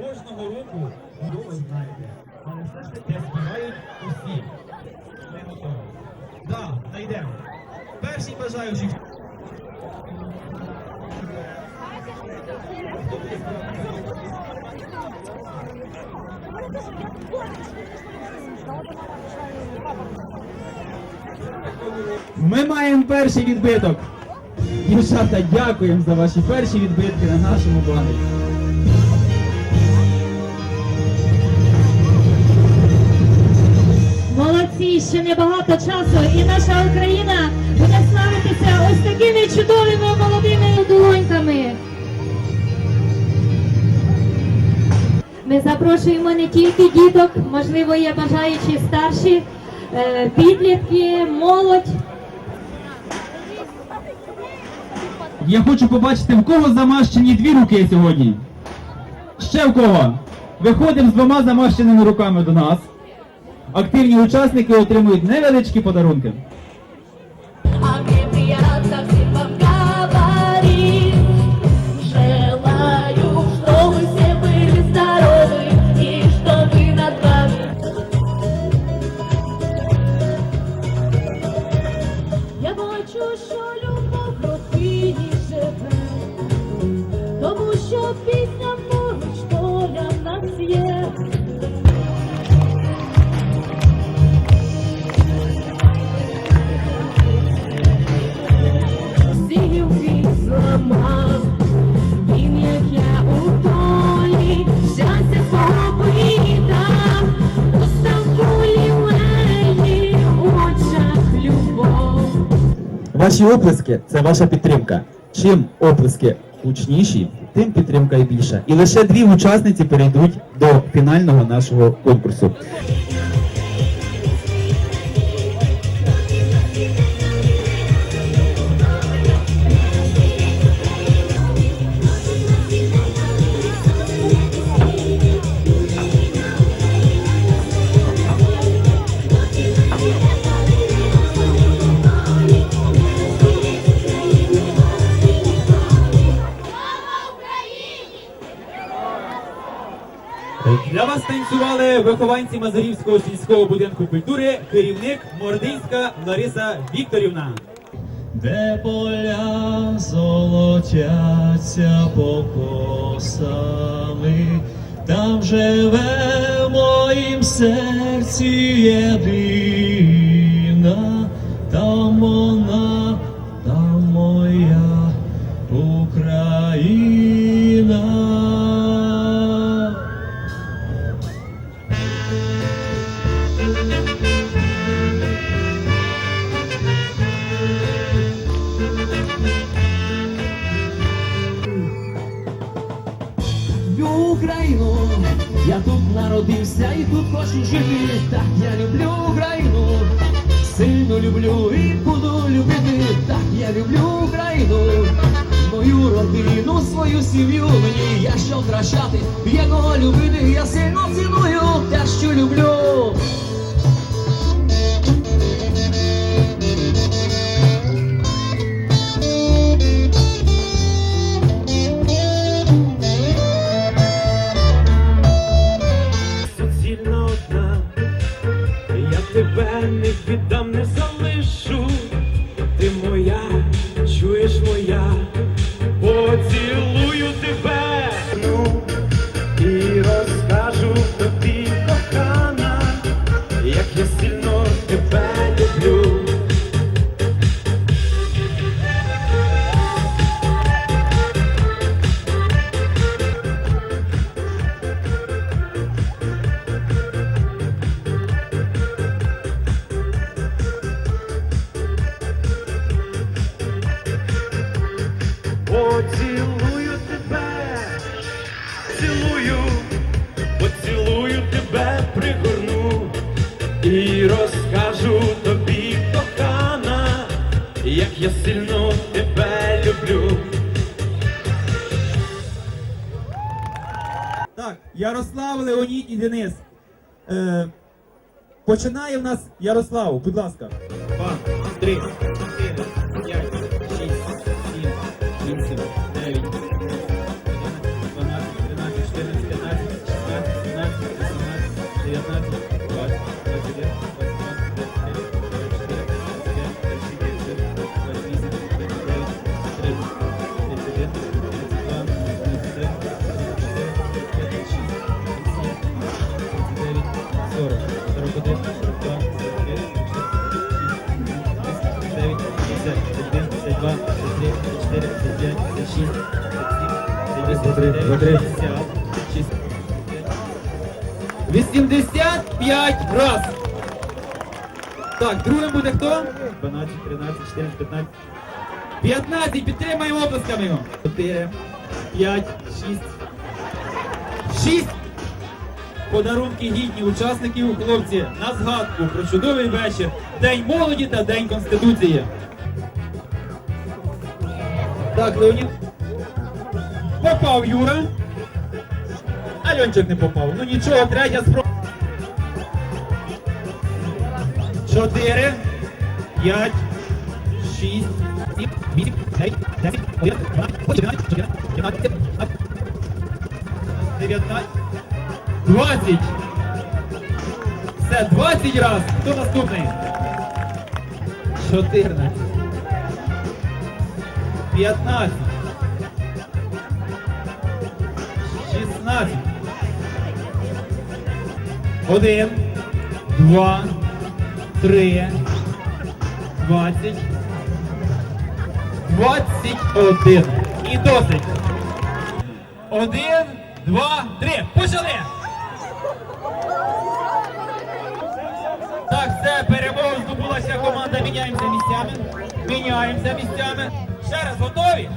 кожного року, ну знаєте, але все ж таки співають усі. Ми готові. Да, знайдемо. Перший бажаючий. Ми маємо перший відбиток. Дівчата, дякуємо за ваші перші відбитки на нашому банері. Ще небагато часу, і наша Україна буде славитися ось такими чудовими молодими долоньками. Ми запрошуємо не тільки діток, можливо, є бажаючі старші, е, підлітки, молодь. Я хочу побачити, в кого замащені дві руки сьогодні. Ще в кого? Виходимо з двома замащеними руками до нас. Активні учасники отримують невеличкі подарунки. Ваші оплески це ваша підтримка. Чим оплески гучніші, тим підтримка і більша. І лише дві учасниці перейдуть до фінального нашого конкурсу. Для вас танцювали вихованці Мазурівського сільського будинку культури, керівник Мординська Лариса Вікторівна. де поля золотяться покосами, там живе моїм серці єдина, там вона, там моя Україна. Тут народився і тут хочу жити. Так я люблю Україну, сильно люблю і буду любити. Так я люблю Україну, мою родину, свою сім'ю. Мені я що втрачати, є кого любити. Я сильно ціную те, що люблю. поцілую тебе, цілую, поцілую тебе, пригорну і розкажу тобі, кохана, як я сильно тебе люблю. Так, Ярослав Леонід і Денис. Е, Починає в нас Ярослав, будь ласка. Два, три. Смотри, смотри. 75 раз. Так, другим буде хто? 12, 13, 14, 15. 15. Підтримаємо оплесками його. 4, 5, 6. 6. Подарунки гідні учасників, хлопці, на згадку про чудовий вечір. День молоді та День Конституції. Так, Леонід. Попав Юра. Альончик не попав. Ну нічого, третя спроба. Чотири, п'ять, шість, сім, вісім, дев'ять, десять, одинадцять, дванадцять, чотирнадцять, чотирнадцять, дев'ятнадцять, 20. Все, 20 раз. Хто наступний? 14. 15. 16. 1, 2, 3, 20. 21. І досить. Один, два, три. Почали! Так, все, перемогу здобулася команда. Міняємося місцями. Міняємося місцями. Ще раз готові?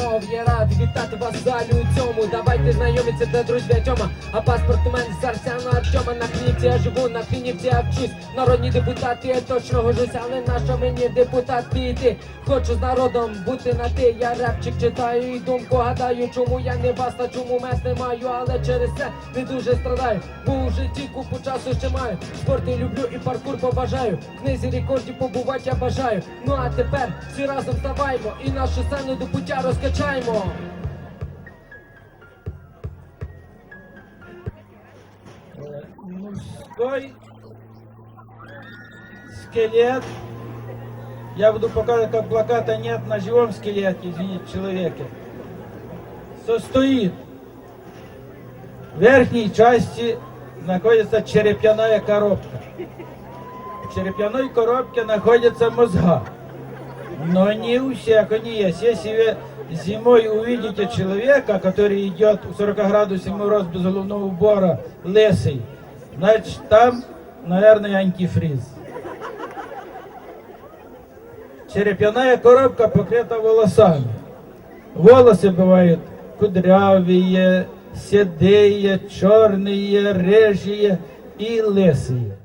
Та панове, радий вітати вас в залі у цьому. Давайте знайомиться, де друзі Тьома. А паспорт у мене з Арсена Артема на клінівці я живу, на клінівці я вчусь. Народні депутати, я точно гожусь, але нащо мені депутат піти? Хочу з народом бути на ти. Я репчик читаю і думку гадаю, чому я не баста, чому мес не маю, але через це не дуже страдаю. Бо у житті купу часу ще маю. Спорт я люблю і паркур побажаю. Книзі рекордів побувати я бажаю. Ну а тепер всі разом вставаймо і нашу сцену до пуття розкачаємо. мужской скелет. Я буду показывать, как плаката нет на живом скелете, извините, человеке. Состоит. В верхней части находится черепяная коробка. В черепяной коробке находятся мозга. Но не у всех они есть. Если вы зимой увидите человека, который идет у 40 градусов мороз без головного убора, лысый, значит там, наверное, антифриз. Черепяная коробка покрыта волосами. Волосы бывают кудрявые, седые, черные, рыжие и лысые.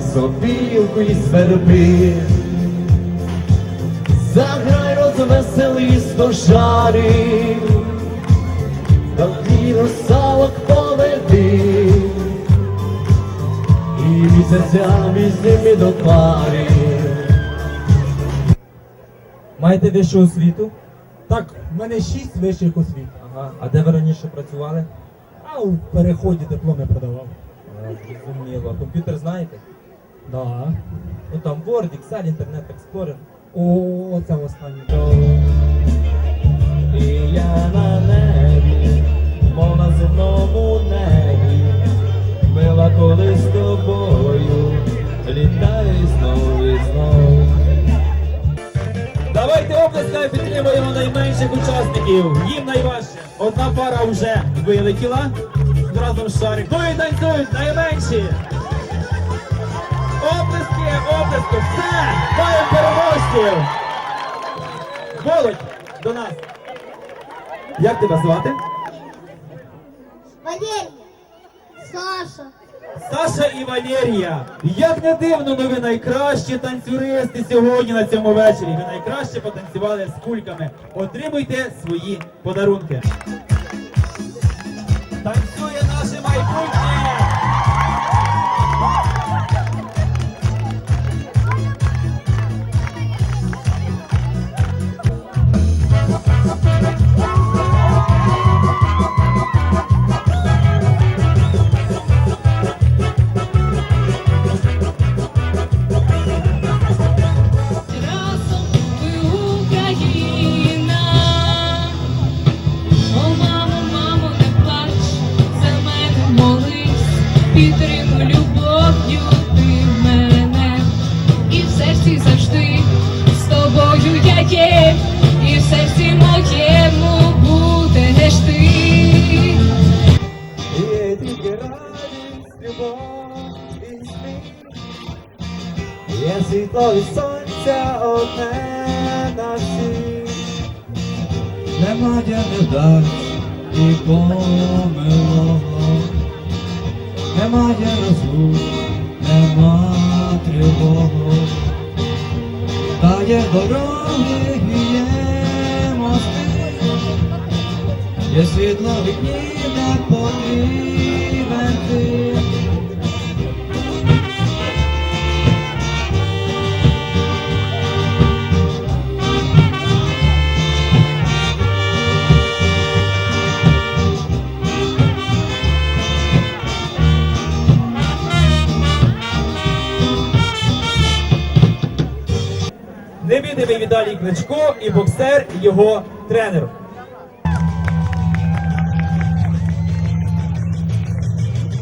Зроби сопілку із верби. Заграй розвесели стожари, до русалок поведи, і місяця візьми до пари. Маєте вищу освіту? Так, в мене шість вищих освіт. Ага. А де ви раніше працювали? А у переході дипломи продавав. Зрозуміло. А комп'ютер знаєте? Да. Ну там Word, Excel, Internet Explorer. О, це останнє. І я на небі, мов на земному небі, мила коли з тобою, літаю знову і знову. Давайте оплесками підтримуємо найменших учасників. Їм найважче. Одна пара вже вилетіла. Разом шарик. Ну і танцюють найменші. Оплески, оплески. Все! Маємо переможців! Молодь до нас. Як тебе звати? Валерий, Саша, Саша і Валерія. Як не дивно, ну ви найкращі танцюристи сьогодні на цьому вечорі. Ви найкраще потанцювали з кульками. Отримуйте свої подарунки. Танцює наше майбутнє! Світло і сонця одне на всіх. Немає невдач і помилок. Немає розлук, нема тривог. Та є дороги, і є мости. Є світло в вікні, не ти. Віталій Кличко і боксер його тренер.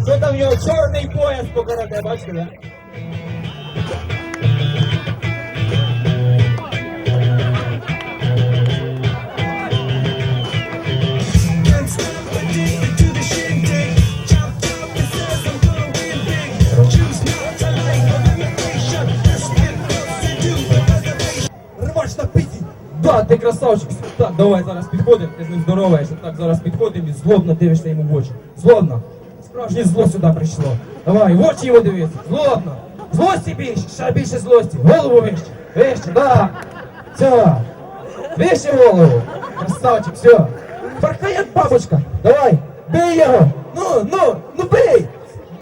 Що там його чорний пояс по бачите, Ти красавчик. Так, давай зараз підходимо, ти з ним здороваєшся. Так, зараз підходимо і злобно дивишся йому в очі. Злобно. Справжнє зло сюди прийшло. Давай, в очі його дивись. Злобно. Злості більше, ще більше злості. Голову вище. Вище, да. Все. Вище голову. Красавчик, все. Паркай як бабочка. Давай. Бий його. Ну, ну, ну бий.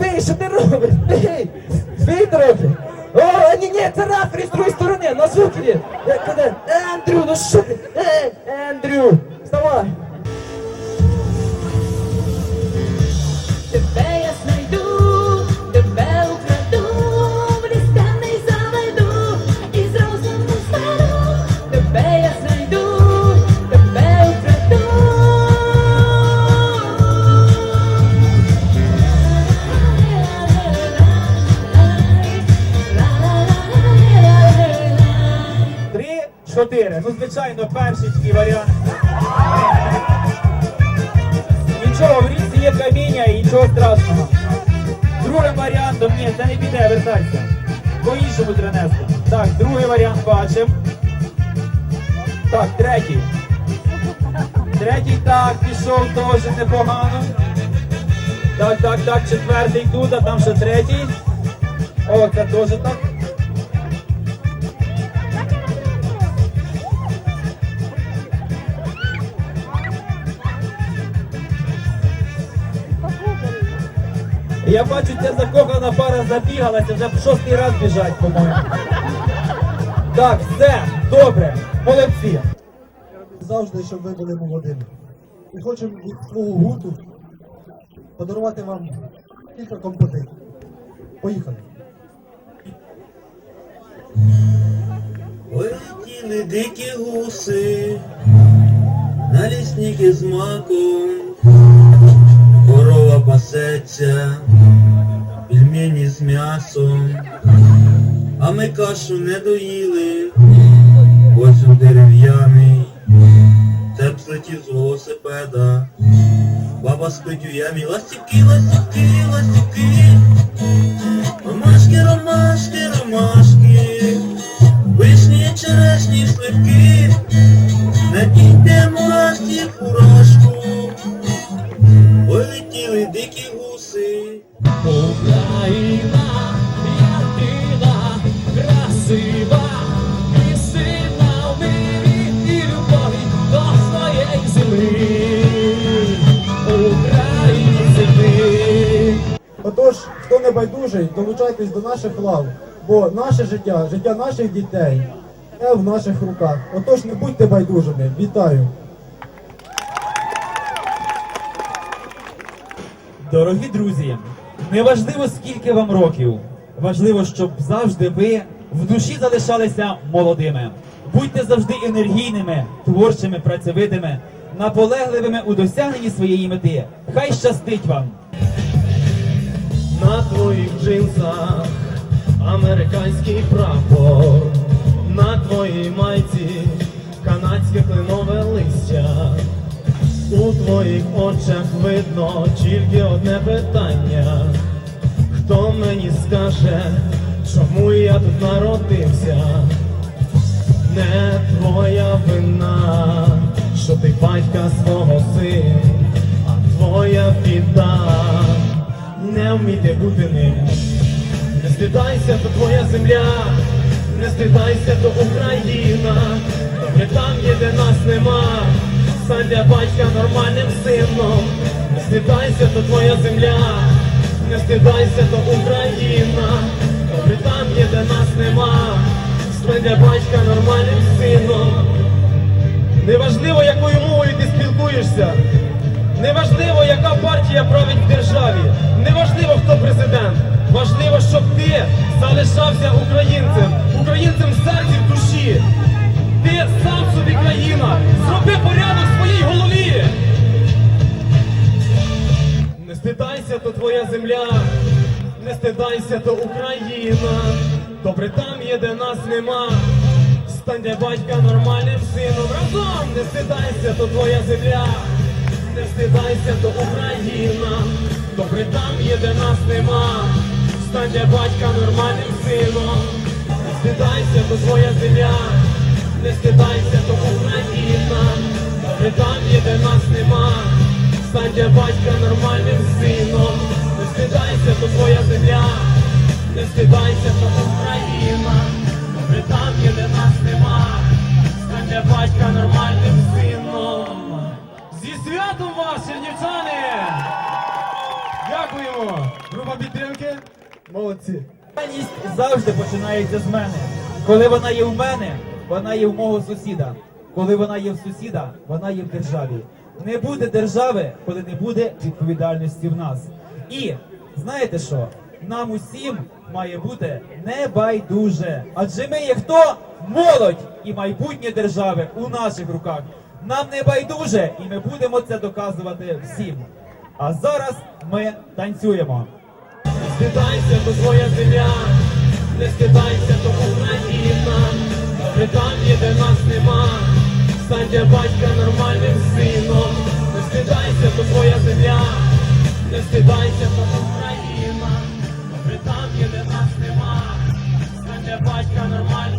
Бий, що ти робиш? Бий. Бий трохи. О, ні, ні, це рефері з другої сторони, на звуки. Як куди? Ендрю, ну що ти? Е, Ендрю, піде. По-іншому тренести. Так, другий варіант бачимо. Так, третій. Третій так, пішов теж непогано. Так, так, так, четвертий тут, а там ще третій. О, це теж так. Я бачу, ця закохана пара забігалася, вже в шостий раз біжать, по-моєму. Так, все, добре, молодці. Завжди, щоб ви були молодими. І хочемо від свого гурту подарувати вам кілька композицій. Поїхали. Полетіли дикі гуси, на лісники з маком, корова пасеться, пельмені з м'ясом, а ми кашу не доїли, ось дерев'яний, цеп злетів з велосипеда, баба спить у ямі, ластівки, ластівки, ластівки, ромашки, ромашки. Долучайтесь до наших лав, бо наше життя, життя наших дітей є в наших руках. Отож, не будьте байдужими. Вітаю! Дорогі друзі, неважливо скільки вам років, важливо, щоб завжди ви в душі залишалися молодими. Будьте завжди енергійними, творчими, працьовитими, наполегливими у досягненні своєї мети. Хай щастить вам! На твоїх джинсах американський прапор, на твоїй майці канадське кленове листя. У твоїх очах видно тільки одне питання. Хто мені скаже, чому я тут народився? Не твоя вина, що ти батька свого син, а твоя біда не вміти бути ним. Не стидайся, то твоя земля, не стидайся, то Україна, добре там є, де нас нема. Стань для батька нормальним сином, не стидайся, то твоя земля, не стидайся, то Україна, добре там є, де нас нема. Стань для батька нормальним сином. Неважливо, якою мовою ти спілкуєшся. Неважливо, яка партія править в державі. Неважливо, хто президент. Важливо, щоб ти залишався українцем. Українцем в серці, в душі. Ти сам собі країна. Зроби порядок в своїй голові. Не стидайся, то твоя земля. Не стидайся, то Україна. Добре там є, де нас нема. Стань для батька нормальним сином. Разом не стидайся, то твоя земля. Не стидайся, то Україна. Добре там є, де нас нема. Стань для батька нормальним сином. Не стидайся, то твоя земля. Не стидайся, то Україна. Добре там є, де нас нема. Стань для батька нормальним сином. Не стидайся, то твоя земля. Не стидайся, то Україна. Добре там є, де нас нема. Стань для батька нормальним сином. Зі святом вас, чернівчани! Дякуємо! Група підтримки. Молодці. Даність завжди починається з мене. Коли вона є в мене, вона є в мого сусіда. Коли вона є в сусіда, вона є в державі. Не буде держави, коли не буде відповідальності в нас. І знаєте що? Нам усім має бути небайдуже. Адже ми є хто? Молодь і майбутнє держави у наших руках. Нам не байдуже, і ми будемо це доказувати всім. А зараз ми танцюємо. Не скидайся, то твоя земля, не скидайся, то Україна. Добре там де нас нема. Стань для батька нормальним сином. Не скидайся, то твоя земля, не скидайся, то Україна. Добре там де нас нема. Стань батька нормальним.